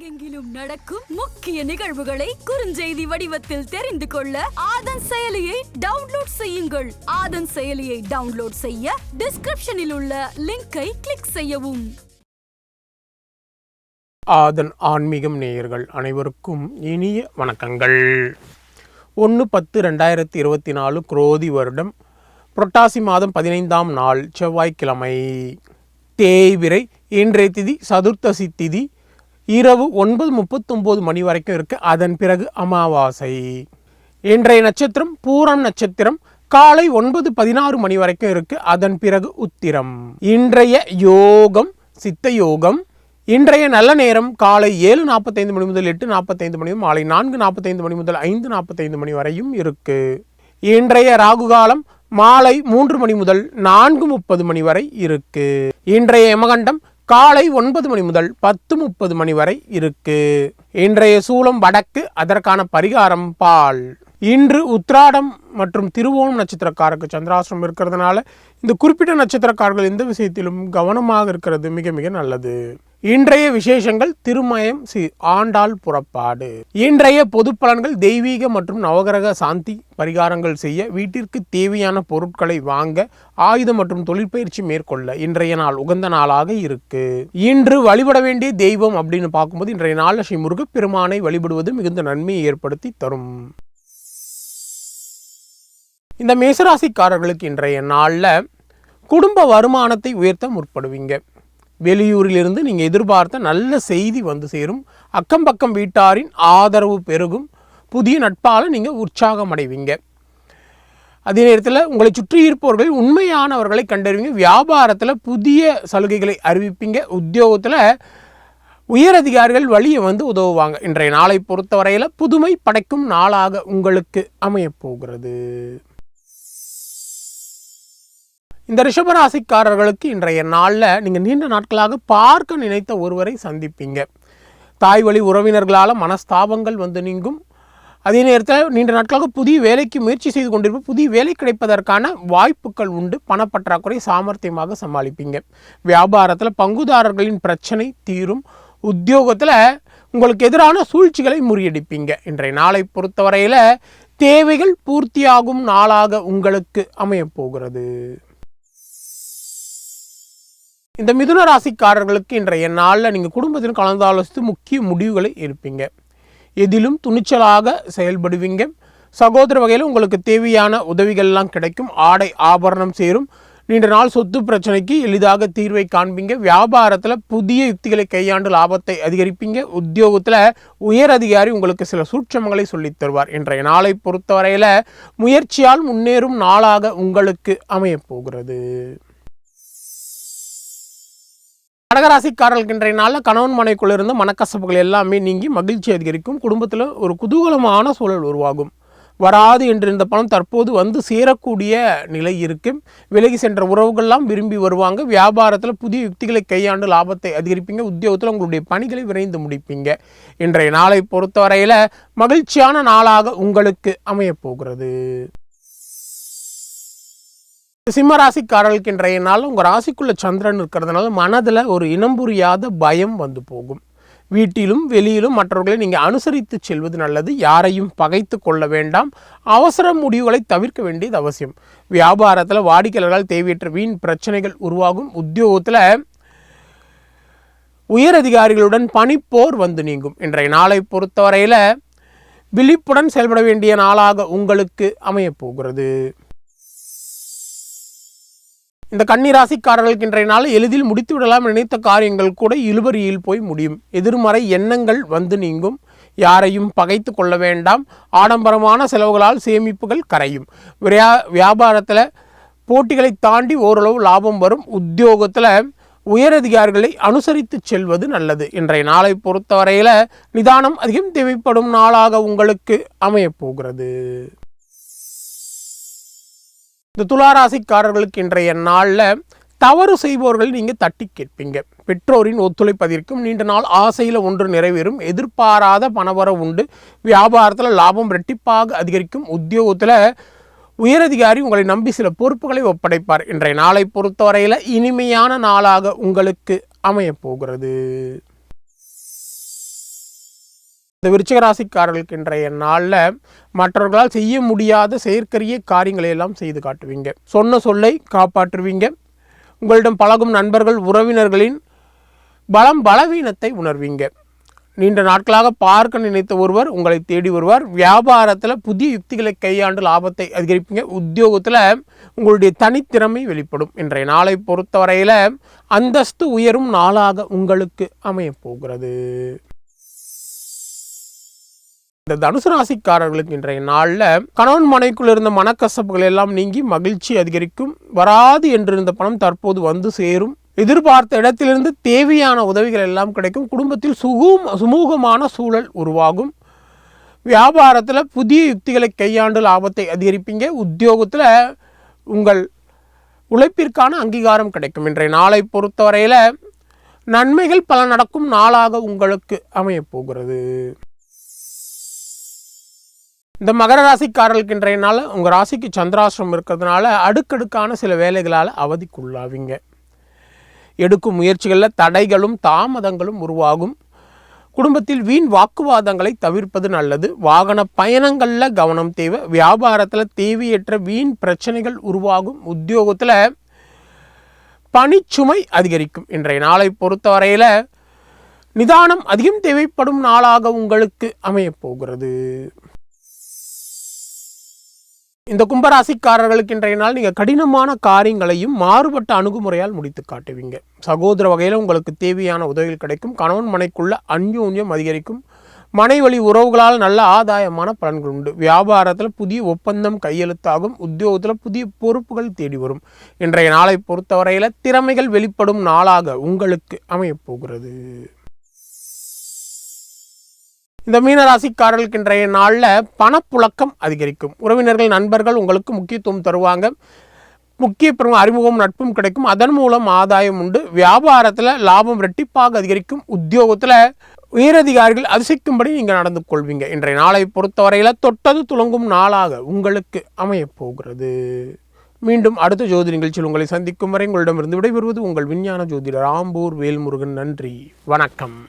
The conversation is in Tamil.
உலகெங்கிலும் நடக்கும் முக்கிய நிகழ்வுகளை குறுஞ்செய்தி வடிவத்தில் தெரிந்து கொள்ள ஆதன் செயலியை டவுன்லோட் செய்யுங்கள். ஆதன் செயலியை டவுன்லோட் செய்ய டிஸ்கிரிப்ஷனில் உள்ள லிங்கை கிளிக் செய்யவும். ஆதன் ஆன்மீகம் நேயர்கள் அனைவருக்கும் இனிய வணக்கங்கள். ஒன்று பத்து ரெண்டாயிரத்தி இருபத்தி நாலு குரோதி வருடம் புரட்டாசி மாதம் பதினைந்தாம் நாள் செவ்வாய்க்கிழமை. தேய்விரை இன்றைய திதி சதுர்த்தசி திதி இரவு ஒன்பது முப்பத்தொம்போது மணி வரைக்கும் இருக்குது அதன் பிறகு அமாவாசை. இன்றைய நட்சத்திரம் பூரம் நட்சத்திரம் காலை ஒன்பது பதினாறு மணி வரைக்கும் இருக்குது அதன் பிறகு உத்திரம். இன்றைய யோகம் சித்த யோகம். இன்றைய நல்ல நேரம் காலை ஏழு நாற்பத்தைந்து மணி முதல் எட்டு நாற்பத்தைந்து மணி மாலை நான்கு நாற்பத்தைந்து மணி முதல் ஐந்து நாற்பத்தைந்து மணி வரையும் இருக்கு. இன்றைய ராகு காலம் மாலை மூன்று மணி முதல் நான்கு முப்பது மணி வரை இருக்கு. இன்றைய யமகண்டம் காலை ஒன்பது மணி முதல் பத்து முப்பது மணி வரை இருக்கு. இன்றைய சூலம் வடக்கு அதற்கான பரிகாரம் பால். இன்று உத்ராடம் மற்றும் திருவோணம் நட்சத்திரக்காரருக்கு சந்திராசிரம் இருக்கிறதுனால இந்த குறிப்பிட்ட நட்சத்திரக்காரர்கள் எந்த விஷயத்திலும் கவனமாக இருக்கிறது மிக மிக நல்லது. இன்றைய விசேஷங்கள் திருமயம் சி ஆண்டாள் புறப்பாடு. இன்றைய பொது பலன்கள் தெய்வீக மற்றும் நவகிரக சாந்தி பரிகாரங்கள் செய்ய வீட்டிற்கு தேவையான பொருட்களை வாங்க ஆயுதம் மற்றும் தொழிற்பயிற்சி மேற்கொள்ள இன்றைய நாள் உகந்த நாளாக இருக்கு. இன்று வழிபட வேண்டிய தெய்வம் அப்படின்னு பார்க்கும்போது இன்றைய நாள் ஸ்ரீ முருகப்பெருமானை வழிபடுவது மிகுந்த நன்மையை ஏற்படுத்தி தரும். இந்த மேசராசிக்காரர்களுக்கு இன்றைய நாளில் குடும்ப வருமானத்தை உயர்த்த முற்படுவீங்க. வெளியூரிலிருந்து நீங்கள் எதிர்பார்த்த நல்ல செய்தி வந்து சேரும். அக்கம் பக்கம் வீட்டாரின் ஆதரவு பெருகும். புதிய நட்பால் நீங்கள் உற்சாகம் அடைவீங்க அதே நேரத்தில் உங்களை சுற்றி இருப்பவர்கள் உண்மையானவர்களை கண்டறிவீங்க. வியாபாரத்தில் புதிய சலுகைகளை அறிவிப்பீங்க. உத்தியோகத்தில் உயரதிகாரிகள் வழியை வந்து உதவுவாங்க. இன்றைய நாளை பொறுத்தவரையில் புதுமை படைக்கும் நாளாக உங்களுக்கு அமையப் போகிறது இந்த ரிஷபராசிக்காரர்களுக்கு இன்றைய நாளில் நீங்கள் நீண்ட நாட்களாக பார்க்க நினைத்த ஒருவரை சந்திப்பீங்க. தாய் வழி உறவினர்களால் மனஸ்தாபங்கள் வந்து நீங்கும். அதே நேரத்தில் நீண்ட நாட்களாக புதிய வேலைக்கு முயற்சி செய்து கொண்டிருப்ப புதிய வேலை கிடைப்பதற்கான வாய்ப்புகள் உண்டு. பணப்பற்றாக்குறை சாமர்த்தியமாக சமாளிப்பீங்க. வியாபாரத்தில் பங்குதாரர்களின் பிரச்சனை தீரும். உத்தியோகத்தில் உங்களுக்கு எதிரான சூழ்ச்சிகளை முறியடிப்பீங்க. இன்றைய நாளை பொறுத்தவரையில் தேவைகள் பூர்த்தியாகும் நாளாக உங்களுக்கு அமையப் போகிறது. இந்த மிதுன ராசிக்காரர்களுக்கு இன்றைய நாளில் நீங்கள் குடும்பத்தில் கலந்து ஆலோசித்து முக்கிய முடிவுகளை எடுப்பீங்க. எதிலும் துணிச்சலாக செயல்படுவீங்க. சகோதர வகையில் உங்களுக்கு தேவையான உதவிகள்லாம் கிடைக்கும். ஆடை ஆபரணம் சேரும். நீண்ட நாள் சொத்து பிரச்சனைக்கு எளிதாக தீர்வை காண்பீங்க. வியாபாரத்தில் புதிய யுக்திகளை கையாண்டு லாபத்தை அதிகரிப்பீங்க. உத்தியோகத்தில் உயர் அதிகாரி உங்களுக்கு சில சூட்சமங்களை சொல்லித் தருவார். இன்றைய நாளை பொறுத்தவரையில் முயற்சியால் முன்னேறும் நாளாக உங்களுக்கு அமையப் போகிறது. கடகராசிக்காரர்களுக்கு இன்றைய நாளில் கணவன் மனைக்குள்ள இருந்த மனக்கசப்புகள் எல்லாமே நீங்கி மகிழ்ச்சி அதிகரிக்கும். குடும்பத்தில் ஒரு குதூகலமான சூழல் உருவாகும். வராது என்று இந்த பணம் தற்போது வந்து சேரக்கூடிய நிலை இருக்கு. விலகி சென்ற உறவுகள்லாம் விரும்பி வருவாங்க. வியாபாரத்தில் புதிய யுக்திகளை கையாண்டு லாபத்தை அதிகரிப்பீங்க. உத்தியோகத்தில் உங்களுடைய பணிகளை விரைந்து முடிப்பீங்க. இன்றைய நாளை பொறுத்தவரையில் மகிழ்ச்சியான நாளாக உங்களுக்கு அமையப் சிம்மராசிக்காரர்களுக்கு இன்றைய நாள் உங்கள் ராசிக்குள்ளே சந்திரன் இருக்கிறதுனால மனதில் ஒரு இனம் புரியாத பயம் வந்து போகும். வீட்டிலும் வெளியிலும் மற்றவர்களை நீங்கள் அனுசரித்து செல்வது நல்லது. யாரையும் பகைத்து கொள்ள வேண்டாம். அவசர முடிவுகளை தவிர்க்க வேண்டியது அவசியம். வியாபாரத்தில் வாடிக்கையாளர்களால் தேவையற்ற வீண் பிரச்சனைகள் உருவாகும். உத்தியோகத்தில் உயர் அதிகாரிகளுடன் பணிப்போர் வந்து நீங்கும். இன்றைய நாளை பொறுத்தவரையில் விழிப்புடன் செயல்பட வேண்டிய நாளாக உங்களுக்கு அமையப் போகிறது. இந்த கன்னிராசிக்காரர்களுக்கு இன்றைய நாள் எளிதில் முடித்து விடலாம் நினைத்த காரியங்கள் கூட இழுபறியில் போய் முடியும். எதிர்மறை எண்ணங்கள் வந்து நீங்கும். யாரையும் பகைத்து கொள்ள வேண்டாம். ஆடம்பரமான செலவுகளால் சேமிப்புகள் கரையும். வியா வியாபாரத்தில் போட்டிகளை தாண்டி ஓரளவு லாபம் வரும். உத்தியோகத்தில் உயரதிகாரிகளை அனுசரித்து செல்வது நல்லது. இன்றைய நாளை பொறுத்தவரையில் நிதானம் அதிகம் தேவைப்படும் நாளாக உங்களுக்கு அமையப் போகிறது. இந்த துளாராசிக்காரர்களுக்கு இன்றைய நாளில் தவறு செய்பவர்கள் நீங்கள் தட்டி கேட்பீங்க. பெற்றோரின் ஒத்துழைப்பதற்கும் நீண்ட நாள் ஆசையில் ஒன்று நிறைவேறும். எதிர்பாராத பணவரம் உண்டு. வியாபாரத்தில் லாபம் ரெட்டிப்பாக அதிகரிக்கும். உத்தியோகத்தில் உயரதிகாரி உங்களை நம்பி சில பொறுப்புகளை ஒப்படைப்பார். இன்றைய நாளை பொறுத்தவரையில் இனிமையான நாளாக உங்களுக்கு அமையப் போகிறது. இந்த விருச்சிக ராசிக்காரர்களுக்கு இன்றைய நாளில் மற்றவர்களால் செய்ய முடியாத செயற்கரிய காரியங்களை எல்லாம் செய்து காட்டுவீங்க. சொன்ன சொல்லை காப்பாற்றுவீங்க. உங்களிடம் பழகும் நண்பர்கள் உறவினர்களின் பலம் பலவீனத்தை உணர்வீங்க. நீண்ட நாட்களாக பார்க்க நினைத்த ஒருவர் உங்களை தேடி வருவார். வியாபாரத்தில் புதிய யுக்திகளை கையாண்டு லாபத்தை அதிகரிப்பீங்க. உத்தியோகத்தில் உங்களுடைய தனித்திறமை வெளிப்படும். இன்றைய நாளை பொறுத்தவரையில் அந்தஸ்து உயரும் நாளாக உங்களுக்கு அமையப் போகிறது. இந்த தனுசு ராசிக்காரர்களுக்கு இன்றைய நாளில் கணவன் மனைக்குள் இருந்த மனக்கசப்புகள் எல்லாம் நீங்கி மகிழ்ச்சி அதிகரிக்கும். வராது என்றிருந்த பணம் தற்போது வந்து சேரும். எதிர்பார்த்த இடத்திலிருந்து தேவையான உதவிகள் எல்லாம் கிடைக்கும். குடும்பத்தில் சுகும் சுமூகமான சூழல் உருவாகும். வியாபாரத்தில் புதிய யுக்திகளை கையாண்டு லாபத்தை அதிகரிப்பீங்க. உத்தியோகத்தில் உங்கள் உழைப்பிற்கான அங்கீகாரம் கிடைக்கும். இன்றைய நாளை பொறுத்தவரையில் நன்மைகள் பல நடக்கும். நாளாக உங்களுக்கு அமையப் போகிறது. இந்த மகர ராசிக்காரர்களுக்கு இன்றைய நாள் உங்கள் ராசிக்கு சந்திராசிரம் இருக்கிறதுனால அடுக்கடுக்கான சில வேலைகளால் அவதிக்குள்ளாவீங்க. எடுக்கும் முயற்சிகளில் தடைகளும் தாமதங்களும் உருவாகும். குடும்பத்தில் வீண் வாக்குவாதங்களை தவிர்ப்பது நல்லது. வாகன பயணங்களில் கவனம் தேவை. வியாபாரத்தில் தேவையற்ற வீண் பிரச்சனைகள் உருவாகும். உத்தியோகத்தில் பணிச்சுமை அதிகரிக்கும். இன்றைய நாளை பொறுத்தவரையில் நிதானம் அதிகம் தேவைப்படும் நாளாக உங்களுக்கு அமையப் போகிறது. இந்த கும்பராசிக்காரர்களுக்கு இன்றைய நாள் நீங்கள் கடினமான காரியங்களையும் மாறுபட்ட அணுகுமுறையால் முடித்து காட்டுவீங்க. சகோதர வகையில் உங்களுக்கு தேவையான உதவிகள் கிடைக்கும். கணவன் மனைக்குள்ள அந்யோன்யம் அதிகரிக்கும். மனை வழி உறவுகளால் நல்ல ஆதாயமான பலன்கள் உண்டு. வியாபாரத்தில் புதிய ஒப்பந்தம் கையெழுத்தாகும். உத்தியோகத்தில் புதிய பொறுப்புகள் தேடி வரும். இன்றைய நாளை பொறுத்தவரையில் திறமைகள் வெளிப்படும் நாளாக உங்களுக்கு அமையப்போகிறது இந்த மீனராசிக்காரர்களுக்கு இன்றைய நாளில் பணப்புழக்கம் அதிகரிக்கும். உறவினர்கள் நண்பர்கள் உங்களுக்கு முக்கியத்துவம் தருவாங்க. முக்கிய பெரும் அறிமுகம் நட்பும் கிடைக்கும். அதன் மூலம் ஆதாயம் உண்டு. வியாபாரத்தில் லாபம் ரெட்டிப்பாக அதிகரிக்கும். உத்தியோகத்தில் உயரதிகாரிகள் அதிசயிக்கும்படி நீங்கள் நடந்து கொள்வீங்க. இன்றைய நாளை பொறுத்தவரையில் தொட்டது துளங்கும் நாளாக உங்களுக்கு அமையப் போகிறது. மீண்டும் அடுத்த ஜோதி நிகழ்ச்சியில் உங்களை சந்திக்கும் வரை உங்களிடமிருந்து விடைபெறுவது உங்கள் விஞ்ஞான ஜோதிடர் ஆம்பூர் வேல்முருகன். நன்றி. வணக்கம்.